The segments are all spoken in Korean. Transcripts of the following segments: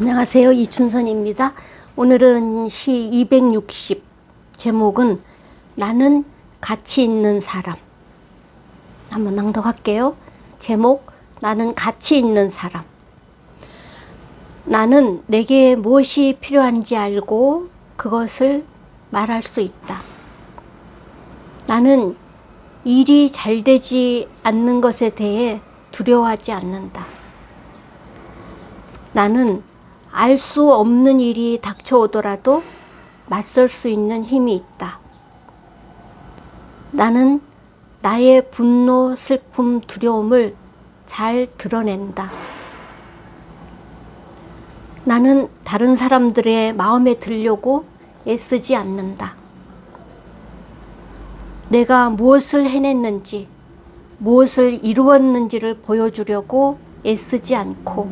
안녕하세요. 이춘선입니다. 오늘은 시 260 제목은 나는 가치 있는 사람. 한번 낭독할게요. 제목 나는 가치 있는 사람. 나는 내게 무엇이 필요한지 알고 그것을 말할 수 있다. 나는 일이 잘 되지 않는 것에 대해 두려워하지 않는다. 나는 알 수 없는 일이 닥쳐오더라도 맞설 수 있는 힘이 있다. 나는 나의 분노, 슬픔, 두려움을 잘 드러낸다. 나는 다른 사람들의 마음에 들려고 애쓰지 않는다. 내가 무엇을 해냈는지, 무엇을 이루었는지를 보여주려고 애쓰지 않고,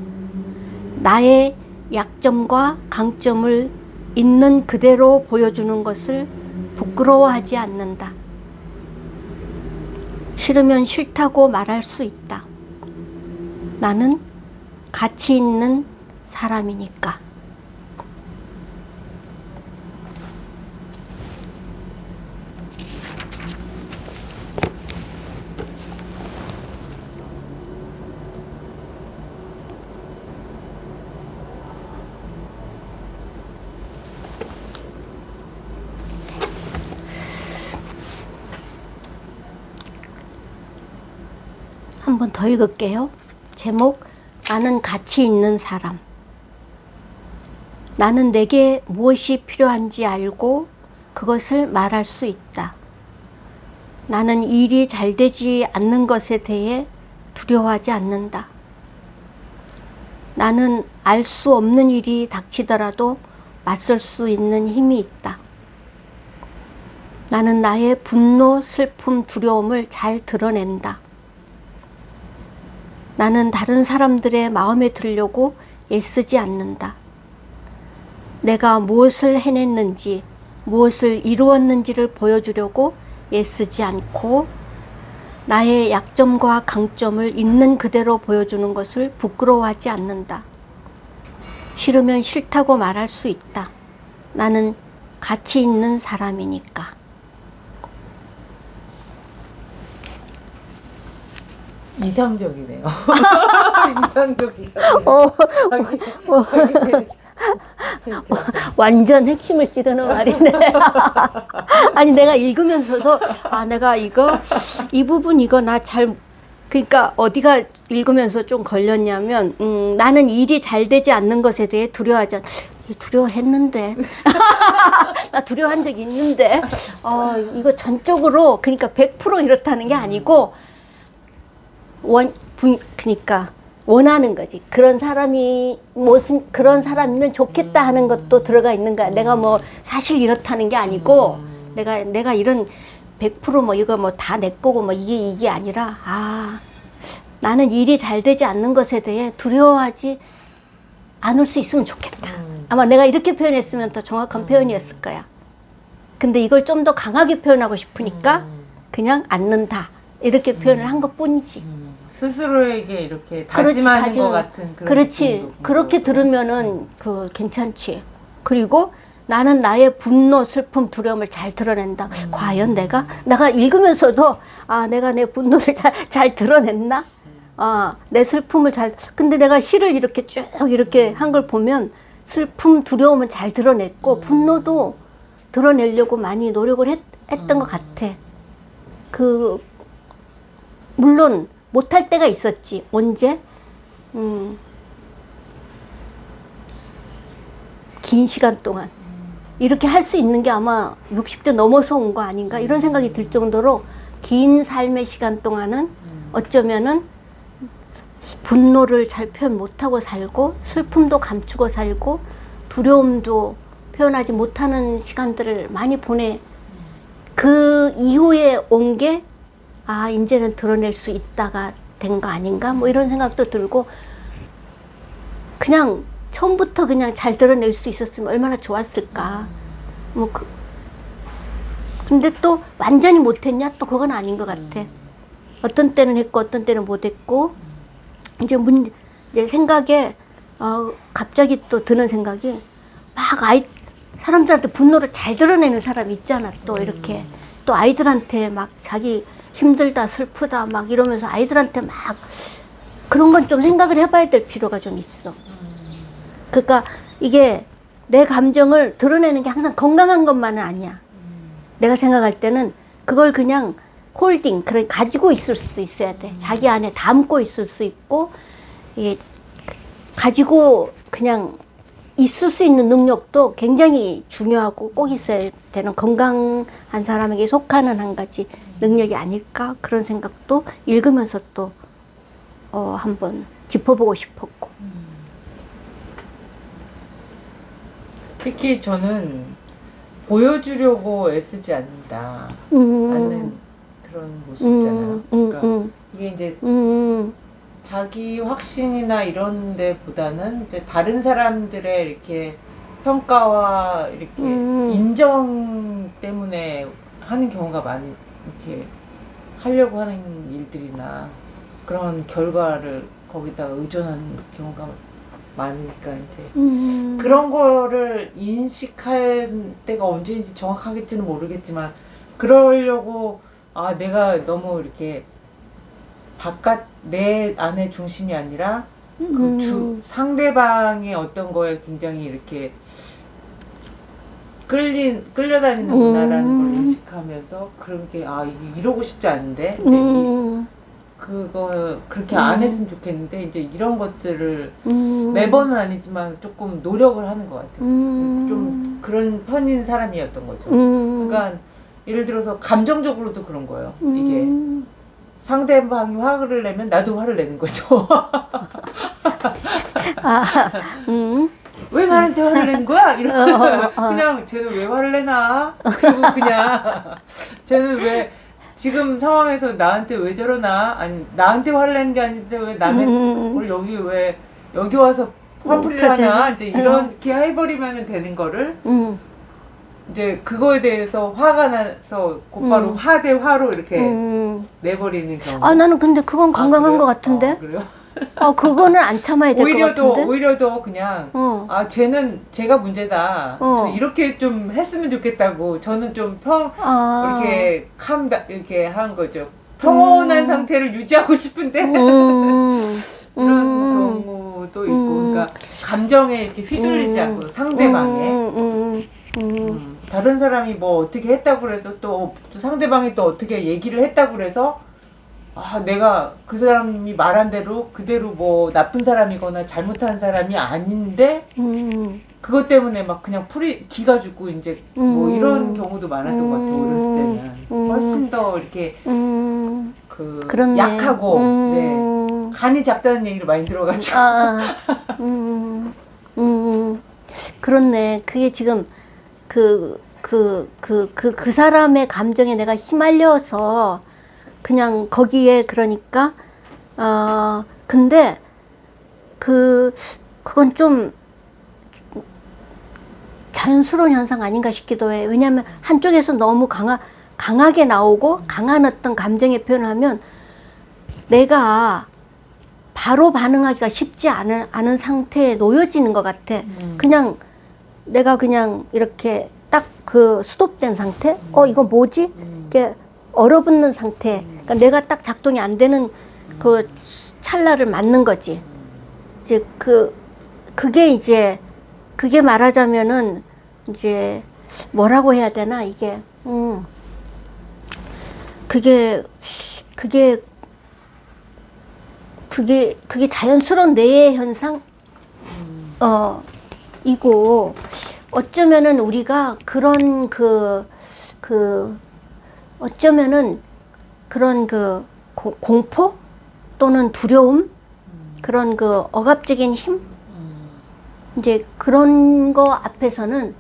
나의 약점과 강점을 있는 그대로 보여주는 것을 부끄러워하지 않는다. 싫으면 싫다고 말할 수 있다. 나는 가치 있는 사람이니까. 한 번 더 읽을게요. 제목 나는 가치 있는 사람. 나는 내게 무엇이 필요한지 알고 그것을 말할 수 있다. 나는 일이 잘 되지 않는 것에 대해 두려워하지 않는다. 나는 알 수 없는 일이 닥치더라도 맞설 수 있는 힘이 있다. 나는 나의 분노, 슬픔, 두려움을 잘 드러낸다. 나는 다른 사람들의 마음에 들려고 애쓰지 않는다. 내가 무엇을 해냈는지, 무엇을 이루었는지를 보여주려고 애쓰지 않고, 나의 약점과 강점을 있는 그대로 보여주는 것을 부끄러워하지 않는다. 싫으면 싫다고 말할 수 있다. 나는 가치 있는 사람이니까. 이상적이네요. 이상적이야. 어, 자기 완전 핵심을 찌르는 말이네. 아니 내가 읽으면서도 아 내가 이거 이 부분 이거 나 잘 그러니까 어디가 읽으면서 좀 걸렸냐면 음, 나는 일이 잘 되지 않는 것에 대해 두려워하지 않. 두려워했는데 나 두려워한 적이 있는데 어 이거 전적으로 그러니까 100% 이렇다는 게 아니고 원 분, 그러니까 원하는 거지. 그런 사람이 무슨 그런 사람이면 좋겠다 하는 것도 들어가 있는 거야. 내가 뭐 사실 이렇다는 게 아니고 내가 내가 이런 100%뭐 이거 뭐 다 내 거고 뭐 이게 이게 아니라 아 나는 일이 잘 되지 않는 것에 대해 두려워하지 않을 수 있으면 좋겠다. 아마 내가 이렇게 표현했으면 더 정확한 표현이었을 거야. 근데 이걸 좀 더 강하게 표현하고 싶으니까 그냥 않는다. 이렇게 표현을 한 것 뿐이지. 음, 스스로에게 이렇게 그렇지, 다짐하는 다짐. 것 같은 그런 그렇지. 느낌도 그렇게. 들으면은 그 괜찮지. 그리고 나는 나의 분노, 슬픔, 두려움을 잘 드러낸다. 음. 과연 내가 내가 읽으면서도 아 내가 내 분노를 잘 잘 드러냈나? 아 내 슬픔을 잘. 근데 내가 시를 이렇게 쭉 이렇게 한 걸 보면 슬픔, 두려움은 잘 드러냈고 음. 분노도 드러내려고 많이 노력을 했, 했던 것 같아. 그 물론 못할 때가 있었지. 언제? 음, 긴 시간 동안 이렇게 할 수 있는 게 아마 60대 넘어서 온 거 아닌가 이런 생각이 들 정도로 긴 삶의 시간 동안은 어쩌면은 분노를 잘 표현 못하고 살고 슬픔도 감추고 살고 두려움도 표현하지 못하는 시간들을 많이 보내 그 이후에 온 게 아 이제는 드러낼 수 있다가 된 거 아닌가? 뭐 이런 생각도 들고 그냥 처음부터 그냥 잘 드러낼 수 있었으면 얼마나 좋았을까? 뭐 그, 근데 또 완전히 못했냐? 또 그건 아닌 것 같아. 어떤 때는 했고 어떤 때는 못했고 이제 문 이제 생각에 어, 갑자기 또 드는 생각이 막 아이 사람들한테 분노를 잘 드러내는 사람 있잖아 또 이렇게. 또 아이들한테 막 자기 힘들다 슬프다 막 이러면서 아이들한테 막 그런 건 좀 생각을 해봐야 될 필요가 좀 있어. 그러니까 이게 내 감정을 드러내는 게 항상 건강한 것만은 아니야. 내가 생각할 때는 그걸 그냥 홀딩, 그래 가지고 있을 수도 있어야 돼. 자기 안에 담고 있을 수 있고, 이게 가지고 그냥 있을 수 있는 능력도 굉장히 중요하고 꼭 있어야 되는 건강한 사람에게 속하는 한 가지 능력이 아닐까 그런 생각도 읽으면서 또 어, 한번 짚어보고 싶었고. 특히 저는 보여주려고 애쓰지 않는다. 음, 않는 그런 모습 있잖아요. 음, 음, 그러니까 음, 이게 이제 음, 자기 확신이나 이런 데보다는 이제 다른 사람들의 이렇게 평가와 이렇게 음. 인정 때문에 하는 경우가 많이 이렇게 하려고 하는 일들이나 그런 결과를 거기다가 의존하는 경우가 많으니까 이제 음. 그런 거를 인식할 때가 언제인지 정확하겠지는 모르겠지만 그러려고 아 내가 너무 이렇게 바깥 내 안의 중심이 아니라 그주 음. 상대방의 어떤 거에 굉장히 이렇게 끌린 끌려다니는구나라는 음. 걸 인식하면서 그렇게 아 이게 이러고 싶지 않은데 이제 이- 음, 그거 그렇게 음. 안 했으면 좋겠는데 이제 이런 것들을 음. 매번은 아니지만 조금 노력을 하는 것 같아요. 음. 좀 그런 편인 사람이었던 거죠. 음. 그러니까 예를 들어서 감정적으로도 그런 거예요. 이게 음. 상대방이 화를 내면 나도 화를 내는 거죠. 아, 음. 왜 나한테 화를 내는 거야? 이런 어, 어. 그냥 쟤는 왜 화를 내나? 그리고 그냥 쟤는 왜 지금 상황에서 나한테 왜 저러나? 아니 나한테 화를 내는 게 아닌데 왜 남의 음. 걸 여기 왜 여기 와서 화풀이를 음, 하냐? 그치. 이제 이렇게 해버리면 되는 거를 음. 이제 그거에 대해서 화가 나서 곧바로 음. 화 대 화로 이렇게 음. 내버리는 경우. 아, 나는 근데 그건 건강한 그래요? 것 같은데? 어, 그래요? 아, 그거는 안 참아야 될 것 오히려 더 같은데? 오히려 더 그냥 어. 아 쟤는 제가 문제다. 어. 저 이렇게 좀 했으면 좋겠다고. 저는 좀평 아. 이렇게 캄 이렇게 한 거죠. 평온한 음. 상태를 유지하고 싶은데 음. 이런 음. 경우도 있고, 음. 그러니까 감정에 이렇게 휘둘리지 음. 않고 상대방에 음, 음, 음. 음, 다른 사람이 뭐 어떻게 했다고 그래서 또, 또 상대방이 또 어떻게 얘기를 했다고 그래서 아 내가 그 사람이 말한 대로 그대로 뭐 나쁜 사람이거나 잘못한 사람이 아닌데 음. 그것 때문에 막 그냥 풀이 기가 죽고 이제 뭐 음. 이런 경우도 많았던 것 같아요 어렸을 때는 음. 훨씬 더 이렇게 음. 그 그렇네. 약하고 네 음. 간이 작다는 얘기를 많이 들어가지고 아, 음, 음, 그렇네. 그게 지금 그, 그, 그, 그, 그 사람의 감정에 내가 휘말려서 그냥 거기에 그러니까, 어, 근데 그, 그건 좀 자연스러운 현상 아닌가 싶기도 해. 왜냐하면 한쪽에서 너무 강하, 강하게 나오고 강한 어떤 감정의 표현을 하면 내가 바로 반응하기가 쉽지 않은, 않은 상태에 놓여지는 것 같아. 음. 그냥 내가 그냥 이렇게 딱그 스톱된 상태? 어, 이거 뭐지? 음. 이렇게 얼어붙는 상태. 그러니까 내가 딱 작동이 안 되는 그 찰나를 맞는 거지. 이제 그, 그게 이제, 그게 말하자면은 이제 뭐라고 해야 되나, 이게. 음. 그게, 그게, 그게, 그게 자연스러운 뇌의 현상? 어, 이고, 어쩌면은 우리가 그런 그, 그, 어쩌면은 그런 그 고- 공포 또는 두려움 그런 그 억압적인 힘 음. 이제 그런 거 앞에서는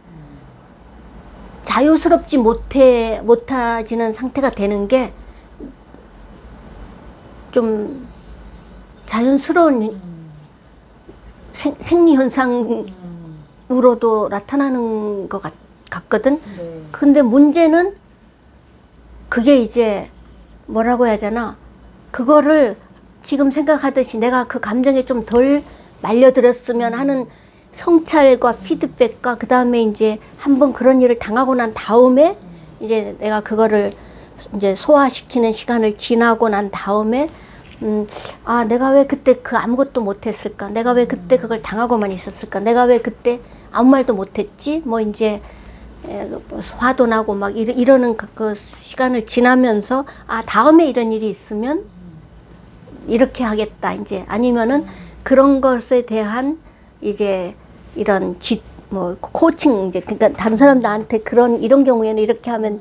자유스럽지 못해 못해지는 상태가 되는 게 좀 자연스러운 음. 생, 생리 현상 으로도 음. 나타나는 것 같, 같거든. 네. 근데 문제는 그게 이제 뭐라고 해야 되나 그거를 지금 생각하듯이 내가 그 감정에 좀 덜 말려들었으면 하는 성찰과 피드백과 그 다음에 이제 한번 그런 일을 당하고 난 다음에 이제 내가 그거를 이제 소화시키는 시간을 지나고 난 다음에 음, 아, 내가 왜 그때 그 아무것도 못했을까? 내가 왜 그때 그걸 당하고만 있었을까? 내가 왜 그때 아무 말도 못했지? 뭐 이제 에, 뭐 화도 나고 막 이러, 이러 는 그, 그 시간을 지나면서 아, 다음에 이런 일이 있으면 이렇게 하겠다. 이제 아니면은 그런 것에 대한 이제 이런 지, 뭐 코칭 이제 그러니까 다른 사람 나한테 그런 이런 경우에는 이렇게 하면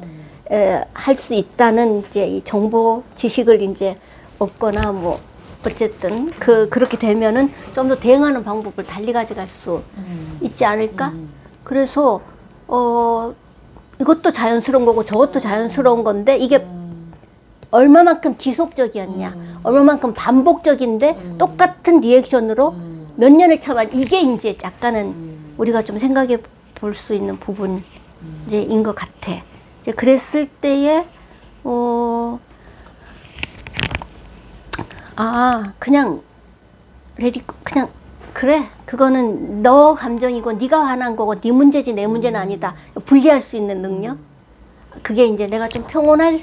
할수 있다는 이제 이 정보 지식을 이제 얻거나 뭐 어쨌든 그 그렇게 되면은 좀 더 대응하는 방법을 달리 가져갈 수 음. 있지 않을까? 음. 그래서 어 이것도 자연스러운 거고 저것도 자연스러운 건데 이게 음. 얼마만큼 지속적이었냐, 음. 얼마만큼 반복적인데 음. 똑같은 리액션으로 음. 몇 년을 참아 이게 이제 약간은 음. 우리가 좀 생각해 볼 수 있는 부분 음. 이제인 것 같아. 이제 그랬을 때에 어. 아, 그냥 레디 그냥 그래. 그거는 너 감정이고 네가 화난 거고 네 문제지 내 문제는 아니다. 분리할 수 있는 능력. 그게 이제 내가 좀 평온할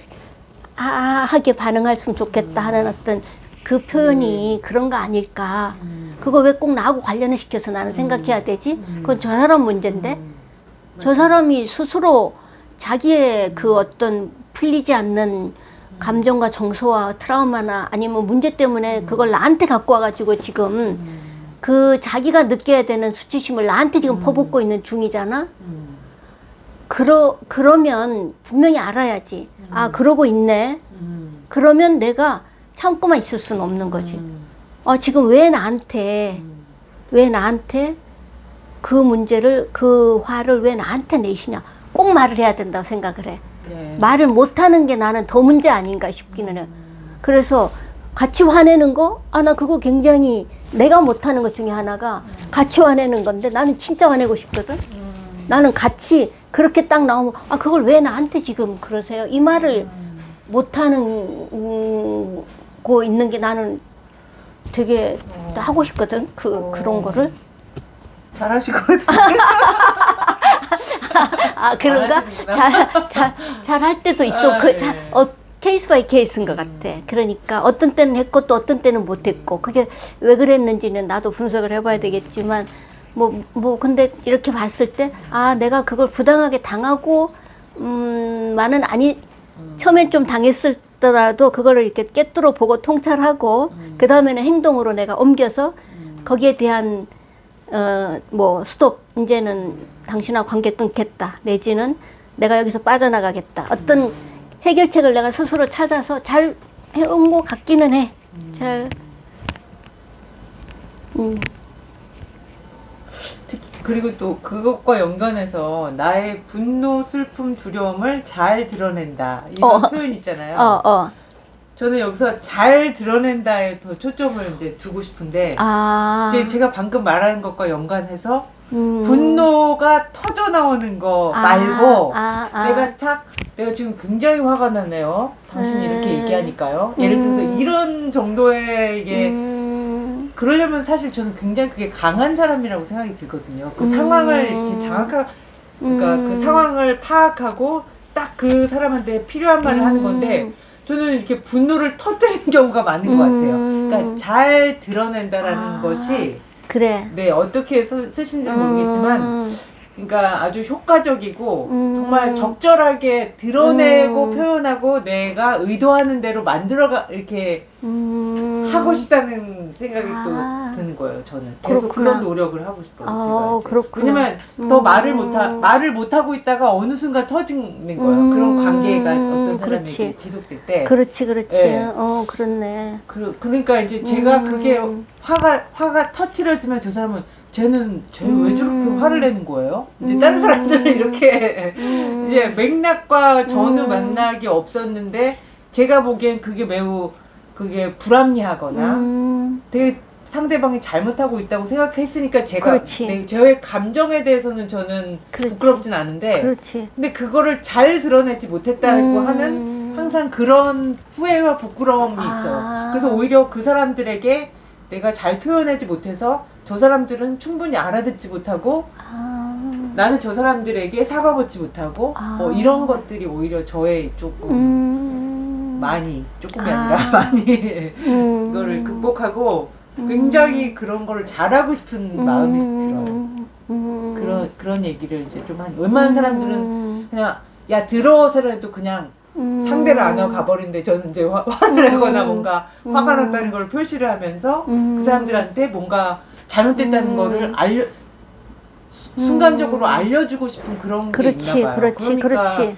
아, 하게 반응했으면 좋겠다 하는 어떤 그 표현이 그런 거 아닐까. 음. 그거 왜 꼭 나하고 관련을 시켜서 나는 생각해야 되지? 그건 저 사람 문제인데. 음. 저 사람이 스스로 자기의 그 어떤 풀리지 않는 감정과 정서와 트라우마나 아니면 문제 때문에 그걸 나한테 갖고 와가지고 지금 그 자기가 느껴야 되는 수치심을 나한테 지금 퍼붓고 있는 중이잖아. 음. 그러 그러면 분명히 알아야지. 아 그러고 있네. 음. 그러면 내가 참고만 있을 수는 없는 거지. 음. 아 지금 왜 나한테 음. 왜 나한테 그 문제를 그 화를 왜 나한테 내시냐? 꼭 말을 해야 된다고 생각을 해. 예. 말을 못하는 게 나는 더 문제 아닌가 싶기는 해. 그래서 같이 화내는 거, 아, 나 그거 굉장히 내가 못하는 것 중에 하나가 같이 화내는 건데 나는 진짜 화내고 싶거든. 음. 나는 같이 그렇게 딱 나오면, 아, 그걸 왜 나한테 지금 그러세요? 이 말을 음. 못하는, 음, 거 있는 게 나는 되게 어. 하고 싶거든. 그, 어. 그런 거를. 잘하시거든요. 아, 그런가? 하시는구나. 잘, 잘, 잘할 때도 있어. 아, 그, 예. 자, 어, 케이스 바이 케이스인 것 같아. 그러니까 어떤 때는 했고 또 어떤 때는 못 했고. 그게 왜 그랬는지는 나도 분석을 해봐야 되겠지만, 뭐, 뭐, 근데 이렇게 봤을 때, 아, 내가 그걸 부당하게 당하고, 음, 만은 아니, 처음엔 좀 당했을 더라도 그거를 이렇게 깨뚫어 보고 통찰하고, 그 다음에는 행동으로 내가 옮겨서 거기에 대한 어, 뭐, 스톱, 이제는 당신하고 관계 끊겠다. 내지는 내가 여기서 빠져나가겠다. 어떤 해결책을 내가 스스로 찾아서 잘 해온 것 같기는 해. 잘, 음, 그리고 또 그것과 연관해서 나의 분노, 슬픔, 두려움을 잘 드러낸다 이런 어. 표현 있잖아요. 어, 어. 저는 여기서 잘 드러낸다에 더 초점을 이제 두고 싶은데 아. 이제 제가 방금 말한 것과 연관해서 음. 분노가 터져 나오는 거 아, 말고 아, 아. 내가 딱 내가 지금 굉장히 화가 나네요. 당신이 음. 이렇게 얘기하니까요. 예를 들어서 음. 이런 정도의 이게 음. 그러려면 사실 저는 굉장히 그게 강한 사람이라고 생각이 들거든요. 그 음. 상황을 이렇게 장악하 그러니까 음. 그 상황을 파악하고 딱 그 사람한테 필요한 말을 하는 건데 저는 이렇게 분노를 터뜨리는 경우가 많은 것 같아요. 음. 그러니까 잘 드러낸다라는 아. 것이 그래. 네 어떻게 써- 쓰신지는 모르겠지만 음. 그러니까 아주 효과적이고 음. 정말 적절하게 드러내고 음. 표현하고 내가 의도하는 대로 만들어가 이렇게 음. 하고 싶다는 생각이 아. 또 드는 거예요. 저는 계속 그렇구나. 그런 노력을 하고 싶어요. 아, 제가 이제. 그렇구나. 왜냐면 더 음. 말을 못하 말을 못 하고 있다가 어느 순간 터지는 거예요. 음. 그런 관계가 어떤 사람에게 그렇지. 지속될 때. 그렇지, 그렇지. 네. 어, 그렇네. 그, 그러니까 이제 제가 음. 그렇게 화가 화가 터트려지면 저 사람은 쟤는 쟤는 왜 저렇게 음. 화를 내는 거예요? 이제 음. 다른 사람들은 이렇게 음. 이제 맥락과 전후 음. 맥락이 없었는데 제가 보기엔 그게 매우 그게 불합리하거나 음. 되게 상대방이 잘못하고 있다고 생각했으니까 제가 그렇지. 네, 저의 감정에 대해서는 저는 그렇지. 부끄럽진 않은데 그렇지. 근데 그거를 잘 드러내지 못했다고 음. 하는 항상 그런 후회와 부끄러움이 아. 있어. 그래서 오히려 그 사람들에게 내가 잘 표현하지 못해서 저 사람들은 충분히 알아듣지 못하고 아, 나는 저 사람들에게 사과받지 못하고 아. 뭐 이런 것들이 오히려 저의 조금 음, 많이 조금이 아. 아니라 많이 음, 이거를 극복하고 음. 굉장히 그런 거를 잘하고 싶은 마음이 들어요. 음, 음, 그런 그런 얘기를 이제 좀 한 웬만한 사람들은 음, 그냥 야 들어서라도 그냥 음, 상대를 안 하고 가버린데 저는 이제 화, 화를 음. 내거나 뭔가 화가 음. 났다는 걸 표시를 하면서 음. 그 사람들한테 뭔가 잘못됐다는 음. 거를 알려 수- 순간적으로 알려주고 싶은 그런 게 그렇지, 있나 봐요. 그렇지, 그러니까 그렇지.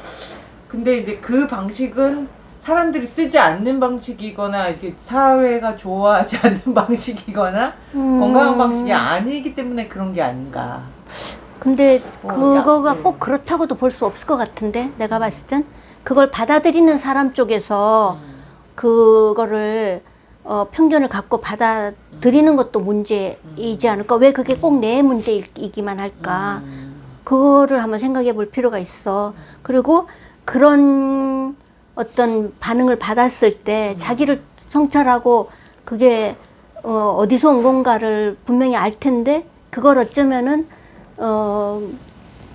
근데 이제 그 방식은 사람들이 쓰지 않는 방식이거나 이렇게 사회가 좋아하지 않는 방식이거나 음. 건강한 방식이 아니기 때문에 그런 게 아닌가. 근데 어, 그거가 야, 음. 꼭 그렇다고도 볼 수 없을 것 같은데 내가 봤을 땐 그걸 받아들이는 사람 쪽에서 음. 그거를 어, 편견을 갖고 받아들이는 것도 문제이지 않을까? 왜 그게 꼭 내 문제이기만 할까? 음. 그거를 한번 생각해 볼 필요가 있어. 그리고 그런 어떤 반응을 받았을 때 음. 자기를 성찰하고 그게 어, 어디서 온 건가를 분명히 알 텐데 그걸 어쩌면은 어,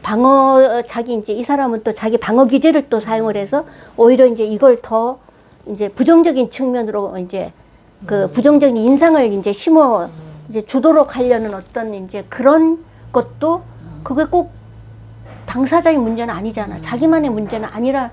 방어 자기 이제 이 사람은 또 자기 방어 기제를 또 사용을 해서 오히려 이제 이걸 더 이제 부정적인 측면으로 이제 그 부정적인 인상을 이제 심어 이제 주도록 하려는 어떤 이제 그런 것도 그게 꼭 당사자의 문제는 아니잖아. 자기만의 문제는 아니라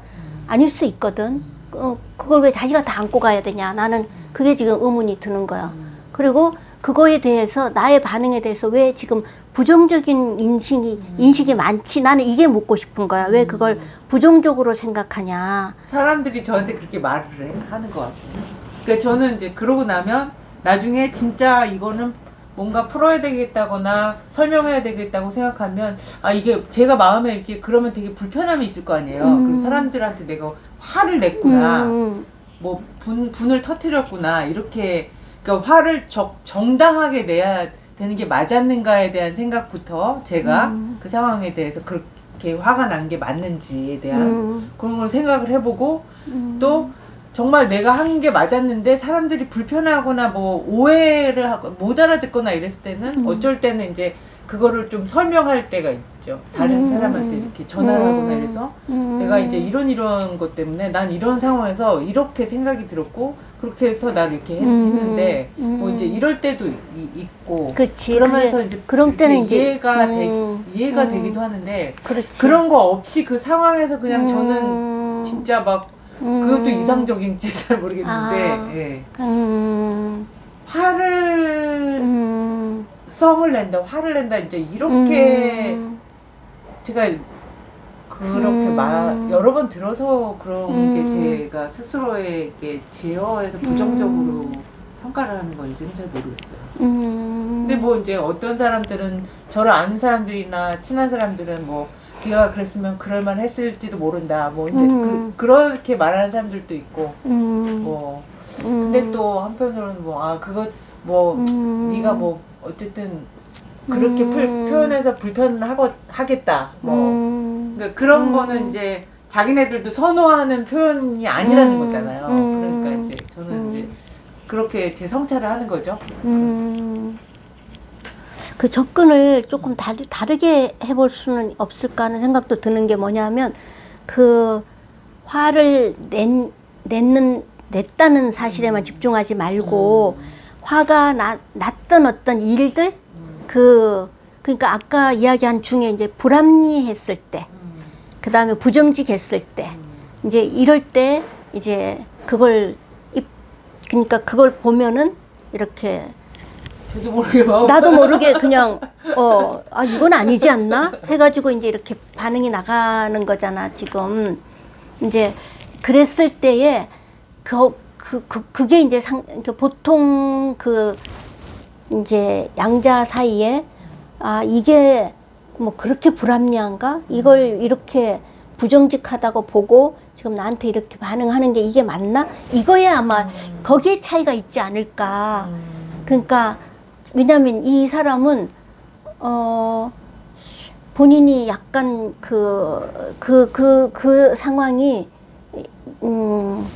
아닐 수 있거든. 어, 그걸 왜 자기가 다 안고 가야 되냐? 나는 그게 지금 의문이 드는 거야. 그리고 그거에 대해서 나의 반응에 대해서 왜 지금 부정적인 인식이 인식이 많지? 나는 이게 묻고 싶은 거야. 왜 그걸 부정적으로 생각하냐? 사람들이 저한테 그렇게 말을 해, 하는 것 같아요. 그러니까 저는 이제 그러고 나면 나중에 진짜 이거는 뭔가 풀어야 되겠다거나 설명해야 되겠다고 생각하면 아 이게 제가 마음에 이렇게 그러면 되게 불편함이 있을 거 아니에요. 음. 그럼 사람들한테 내가 화를 냈구나, 음, 뭐 분, 분을 터트렸구나 이렇게 그러니까 화를 적, 정당하게 내야 되는 게 맞았는가에 대한 생각부터 제가 음. 그 상황에 대해서 그렇게 화가 난 게 맞는지에 대한 음, 그런 걸 생각을 해보고 음. 또 정말 내가 한 게 맞았는데 사람들이 불편하거나 뭐 오해를 하고 못 알아듣거나 이랬을 때는 음. 어쩔 때는 이제 그거를 좀 설명할 때가 있죠. 다른 음. 사람한테 이렇게 전화를 하거나 음. 이래서 음. 내가 이제 이런 이런 것 때문에 난 이런 상황에서 이렇게 생각이 들었고 그렇게 해서 난 이렇게 했, 음. 는데 음. 뭐 이제 이럴 때도 이- 있고 그치. 그러면서 이제 그런 때는 이제 이해가 음, 되, 이해가 음. 되기도 하는데 그렇지. 그런 거 없이 그 상황에서 그냥 저는 음. 진짜 막 음. 그것도 이상적인지 잘 모르겠는데 아. 예. 음. 화를 음. 성을 낸다 화를 낸다 이제 이렇게 음. 제가 그렇게 음. 말 여러 번 들어서 그런 음. 게 제가 스스로에게 제어해서 부정적으로 평가를 하는 건지는 잘 모르겠어요. 음. 근데 뭐 이제 어떤 사람들은 저를 아는 사람들이나 친한 사람들은 뭐 네가 그랬으면 그럴만 했을지도 모른다. 뭐 이제 음. 그, 그렇게 말하는 사람들도 있고 음. 뭐 음. 근데 또 한편으로는 뭐 아 그거 뭐 음. 네가 뭐 어쨌든 그렇게 음. 풀, 표현해서 불편하고 하겠다. 뭐 음. 그러니까 그런 음. 거는 이제 자기네들도 선호하는 표현이 아니라는 음. 거잖아요. 음. 그러니까 이제 저는 음. 이제 그렇게 제 성찰을 하는 거죠. 음. 그 접근을 조금 다르, 다르게 해볼 수는 없을까 하는 생각도 드는 게 뭐냐면 그 화를 낸, 냈는, 냈다는 사실에만 음. 집중하지 말고 화가 나, 났던 어떤 일들 그 그러니까 아까 이야기한 중에 이제 불합리했을 때, 그 다음에 부정직했을 때, 이제 이럴 때 이제 그걸 입 그러니까 그걸 보면은 이렇게 저도 모르게 막 나도 모르게 그냥 어 아 이건 아니지 않나? 해가지고 이제 이렇게 반응이 나가는 거잖아 지금. 이제 그랬을 때에 그, 그, 그 그게 이제 상 그러니까 보통 그 이제 양자 사이에 아 이게 뭐 그렇게 불합리한가? 이걸 이렇게 부정직하다고 보고 지금 나한테 이렇게 반응하는 게 이게 맞나? 이거에 아마 거기에 차이가 있지 않을까. 음. 그러니까 왜냐하면 이 사람은 어 본인이 약간 그 그 그그 상황이 음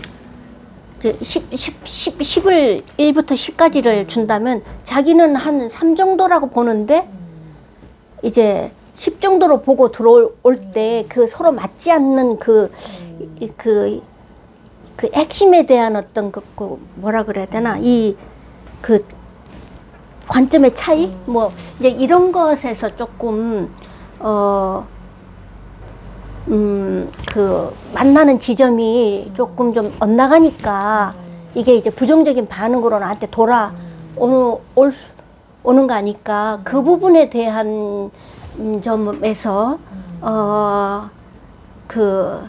이제 10, 10, 10, 10 을 1부터 10까지를 준다면 자기는 한 3 정도라고 보는데 이제 10 정도로 보고 들어올 때 그 서로 맞지 않는 그, 이- 그, 그 핵심에 대한 어떤 그, 그 뭐라 그래야 되나? 이 그 관점의 차이? 뭐 이제 이런 것에서 조금 어 음, 그, 만나는 지점이 조금 좀 엇나가니까 이게 이제 부정적인 반응으로 나한테 돌아 오는, 올, 수- 오는 거 아니까? 그 부분에 대한 음, 점에서, 어, 그,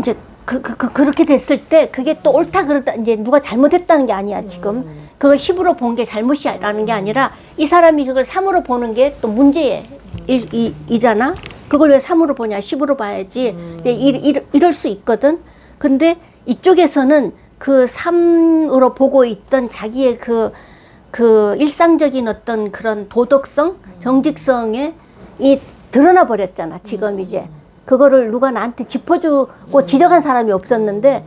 이제 그, 그, 그, 그렇게 됐을 때 그게 또 옳다 그러다 이제 누가 잘못했다는 게 아니야 지금 그걸 10으로 본 게 잘못이라는 게 아니라 이 사람이 그걸 3으로 보는 게 또 문제 이, 이, 이잖아? 그걸 왜 3으로 보냐? 10으로 봐야지. 이제 이, 이, 이 럴 수 있거든. 근데 이쪽에서는 그 3으로 보고 있던 자기의 그, 그 일상적인 어떤 그런 도덕성 정직성에 이 드러나 버렸잖아 지금 이제. 그거를 누가 나한테 짚어주고 지적한 사람이 없었는데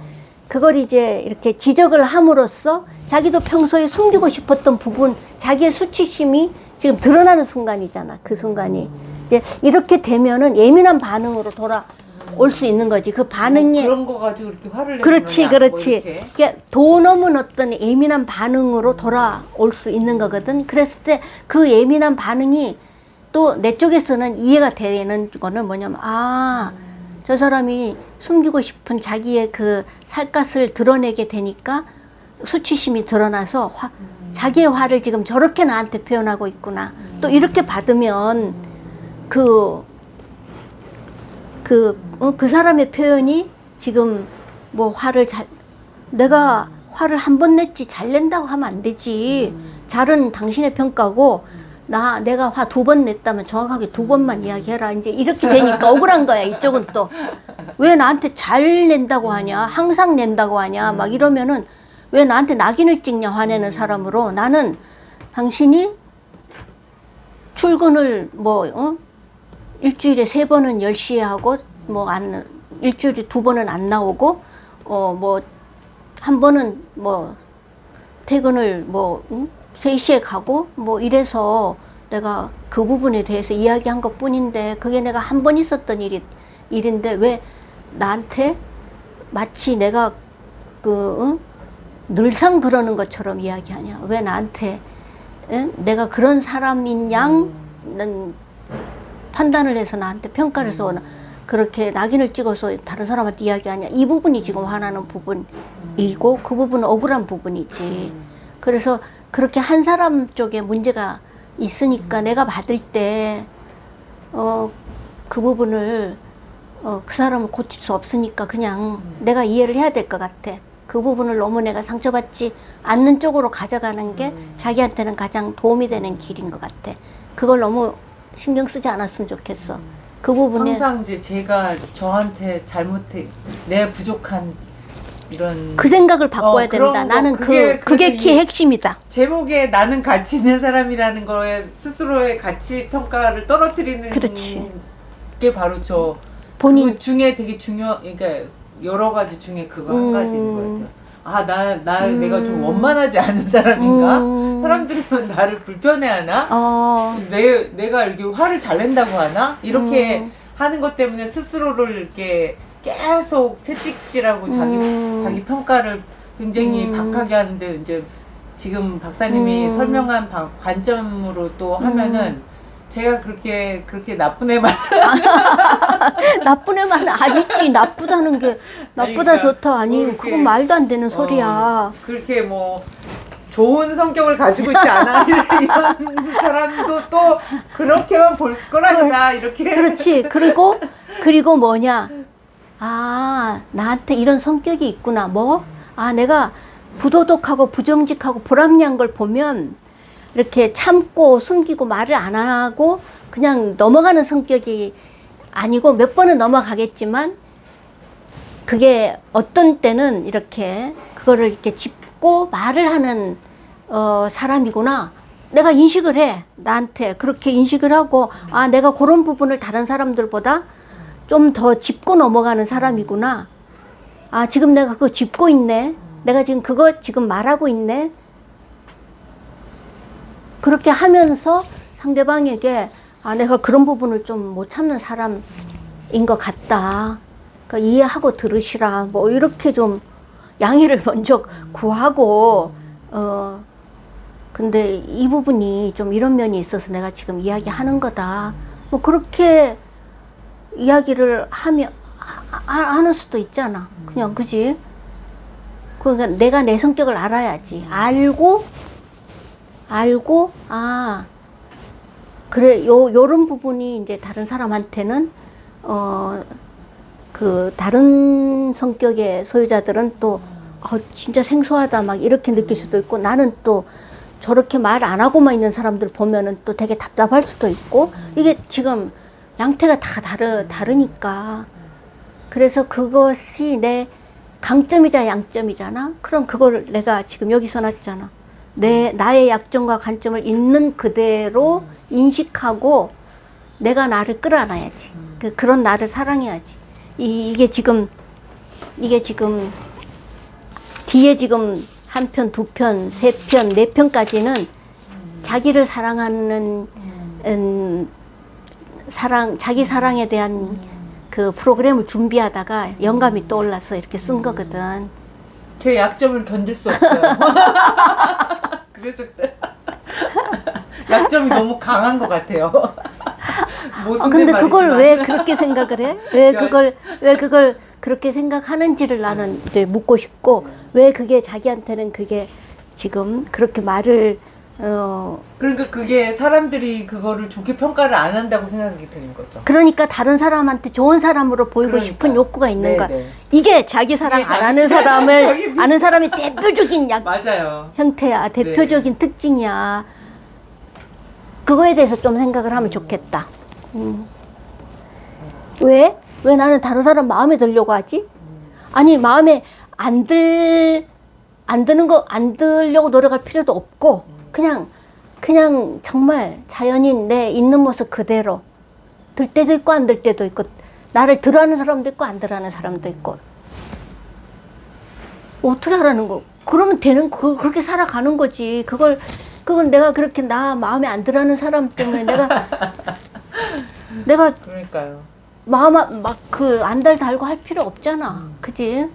그걸 이제 이렇게 지적을 함으로써 자기도 평소에 숨기고 싶었던 부분 자기의 수치심이 지금 드러나는 순간이잖아 그 순간이 이제 이렇게 되면은 예민한 반응으로 돌아올 수 있는 거지 그 반응이 그런 거 가지고 이렇게 화를 내는 그렇지, 뭐 그렇지. 이렇게. 그러니까 도 넘은 어떤 예민한 반응으로 돌아올 수 있는 거거든. 그랬을 때 그 예민한 반응이 또 내 쪽에서는 이해가 되는 거는 뭐냐면, 아, 저 사람이 숨기고 싶은 자기의 그 살갗을 드러내게 되니까 수치심이 드러나서 화, 자기의 화를 지금 저렇게 나한테 표현하고 있구나. 또 이렇게 받으면 그 그, 어, 그 사람의 표현이 지금 뭐 화를 잘, 내가 화를 한 번 냈지 잘 낸다고 하면 안 되지. 잘은 당신의 평가고, 나, 내가 화 두 번 냈다면 정확하게 두 번만 이야기해라. 이제 이렇게 되니까 억울한 거야, 이쪽은 또. 왜 나한테 잘 낸다고 하냐? 항상 낸다고 하냐? 막 이러면은 왜 나한테 낙인을 찍냐? 화내는 사람으로. 나는 당신이 출근을 뭐, 어? 일주일에 세 번은 10시에 하고 뭐 안 일주일에 두 번은 안 나오고 어 뭐 한 번은 뭐 퇴근을 뭐 응? 3시에 가고 뭐 이래서 내가 그 부분에 대해서 이야기한 것 뿐인데 그게 내가 한 번 있었던 일이 일인데 왜 나한테 마치 내가 그 응? 늘상 그러는 것처럼 이야기하냐? 왜 나한테 응? 내가 그런 사람인 양난 판단을 해서 나한테 평가를 해서 나- 그렇게 낙인을 찍어서 다른 사람한테 이야기하냐? 이 부분이 지금 화나는 부분이고 그 부분은 억울한 부분이지. 그래서 그렇게 한 사람 쪽에 문제가 있으니까 내가 받을 때 어 그 부분을 어, 그 사람을 고칠 수 없으니까 그냥 내가 이해를 해야 될 것 같아. 그 부분을 너무 내가 상처받지 않는 쪽으로 가져가는 게 자기한테는 가장 도움이 되는 길인 것 같아. 그걸 너무 신경 쓰지 않았으면 좋겠어. 그 부분에 항상 이제 제가 저한테 잘못해 내 부족한 이런 그 생각을 바꿔야 어, 그런 된다. 거, 나는 그게- 그 그래서 이- 핵심이다. 제목에 나는 가치 있는 사람이라는 거에 스스로의 가치 평가를 떨어뜨리는 그렇지. 게 바로 저 본인 그 중에 되게 중요 그러니까 여러 가지 중에 그거 한 음. 가지인 거죠. 아나 나 음. 내가 좀 원만하지 않은 사람인가? 음. 사람들은 나를 불편해하나? 어, 내 내가 이렇게 화를 잘 낸다고 하나? 이렇게 음. 하는 것 때문에 스스로를 이렇게 계속 채찍질하고 자기 음. 자기 평가를 굉장히 음. 박하게 하는데 이제 지금 박사님이 음. 설명한 방- 관점으로 또 하면은 제가 그렇게 그렇게 나쁜 애만 나쁜 애만 아니지. 나쁘다는 게 나쁘다 그러니까 좋다 아니 뭐 이렇게- 그건 말도 안 되는 소리야. 어, 그렇게 뭐 좋은 성격을 가지고 있지 않아 이런 사람도 또 그렇게만 볼 거라니까 이렇게 그렇지. 그리고 그리고 뭐냐? 아 나한테 이런 성격이 있구나. 뭐? 아 내가 부도덕하고 부정직하고 불합리한 걸 보면 이렇게 참고 숨기고 말을 안 하고 그냥 넘어가는 성격이 아니고 몇 번은 넘어가겠지만 그게 어떤 때는 이렇게 그거를 이렇게 짚고 말을 하는 어, 사람이구나. 내가 인식을 해. 나한테 그렇게 인식을 하고 아 내가 그런 부분을 다른 사람들보다 좀 더 짚고 넘어가는 사람이구나. 아, 지금 내가 그거 짚고 있네. 내가 지금 그거 지금 말하고 있네. 그렇게 하면서 상대방에게 아, 내가 그런 부분을 좀 못 참는 사람인 것 같다. 그러니까 이해하고 들으시라. 뭐 이렇게 좀 양해를 먼저 구하고, 어, 근데 이 부분이 좀 이런 면이 있어서 내가 지금 이야기하는 거다. 뭐 그렇게 이야기를 하면, 하, 하- 하는 수도 있잖아. 그냥, 그지? 그러니까 내가 내 성격을 알아야지. 알고, 알고, 아, 그래, 요, 요런 부분이 이제 다른 사람한테는, 어, 그, 다른 성격의 소유자들은 또, 어, 진짜 생소하다, 막 이렇게 느낄 수도 있고, 나는 또 저렇게 말 안 하고만 있는 사람들 보면은 또 되게 답답할 수도 있고, 이게 지금 양태가 다 다르, 다르니까. 그래서 그것이 내 강점이자 양점이잖아? 그럼 그걸 내가 지금 여기 써놨잖아. 내, 나의 약점과 관점을 있는 그대로 인식하고 내가 나를 끌어안아야지. 그, 그런 나를 사랑해야지. 이, 이게 지금, 이게 지금 뒤에 지금 한 편, 두 편, 세 편, 네 편까지는 자기를 사랑하는, 음, 사랑, 자기 사랑에 대한 그 프로그램을 준비하다가 영감이 떠올라서 이렇게 쓴 거거든. 제 약점을 견딜 수 없어요. 그래서 약점이 너무 강한 것 같아요. 아, 근데 그걸 말이지만. 왜 그렇게 생각을 해? 왜 야, 그걸, 왜 그걸 그렇게 생각하는지를 나는 묻고 싶고, 왜 그게 자기한테는 그게 지금 그렇게 말을, 어, 그러니까 그게 사람들이 그거를 좋게 평가를 안 한다고 생각이 드는 거죠. 그러니까 다른 사람한테 좋은 사람으로 보이고 그러니까. 싶은 욕구가 있는 거야. 네, 네. 이게 자기 사랑 이게 안 자기- 하는 사람을, 자기- 아는 사람이 대표적인 약, 맞아요. 형태야, 대표적인 특징이야. 그거에 대해서 좀 생각을 하면 좋겠다. 음. 왜? 왜 나는 다른 사람 마음에 들려고 하지? 아니, 마음에 안 들, 안 드는 거, 안 들려고 노력할 필요도 없고, 그냥, 그냥 정말 자연인 내 있는 모습 그대로. 들 때도 있고, 안 들 때도 있고, 나를 들어하는 사람도 있고, 안 들어하는 사람도 있고. 어떻게 하라는 거? 그러면 되는 그 그렇게 살아가는 거지. 그걸 그건 내가 그렇게 나 마음에 안 들어하는 사람 때문에 내가 내가 그러니까요. 마음 막그 안달 달고 할 필요 없잖아. 그지?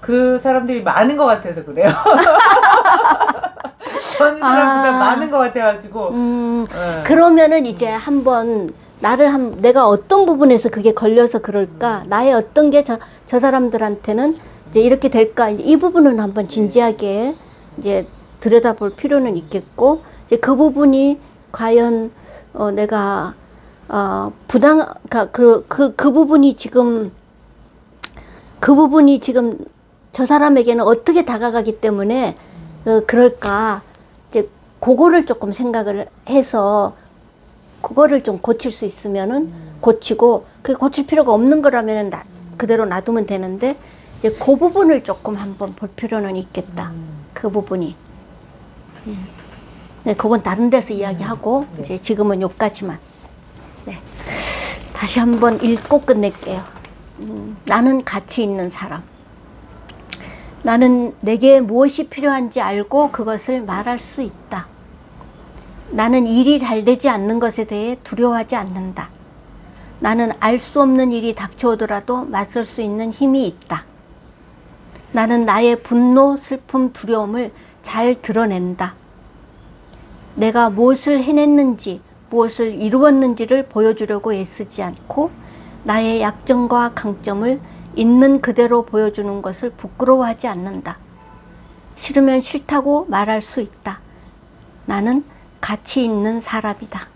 그 사람들이 많은 것 같아서 그래요. 저는 사람보다 아. 많은 것 같아가지고. 음. 예. 그러면은 이제 한번 나를 한 내가 어떤 부분에서 그게 걸려서 그럴까? 나의 어떤 게 저 저 사람들한테는 이제 이렇게 될까? 이제 이 부분은 한번 진지하게 이제 들여다볼 필요는 있겠고 이제 그 부분이 과연 어 내가 어 부당 그러니까 그그 그 부분이 지금 그 부분이 지금 저 사람에게는 어떻게 다가가기 때문에 어, 그럴까 그거를 조금 생각을 해서 그거를 좀 고칠 수 있으면은 고치고 그게 고칠 필요가 없는 거라면은 나, 그대로 놔두면 되는데 이제 그 부분을 조금 한번 볼 필요는 있겠다. 그 부분이. 음. 네, 그건 다른 데서 이야기하고 네. 이제 지금은 여기까지만. 네. 다시 한번 읽고 끝낼게요. 음, 나는 가치 있는 사람. 나는 내게 무엇이 필요한지 알고 그것을 말할 수 있다. 나는 일이 잘 되지 않는 것에 대해 두려워하지 않는다. 나는 알 수 없는 일이 닥쳐오더라도 맞설 수 있는 힘이 있다. 나는 나의 분노, 슬픔, 두려움을 잘 드러낸다. 내가 무엇을 해냈는지, 무엇을 이루었는지를 보여주려고 애쓰지 않고 나의 약점과 강점을 있는 그대로 보여주는 것을 부끄러워하지 않는다. 싫으면 싫다고 말할 수 있다. 나는 가치 있는 사람이다.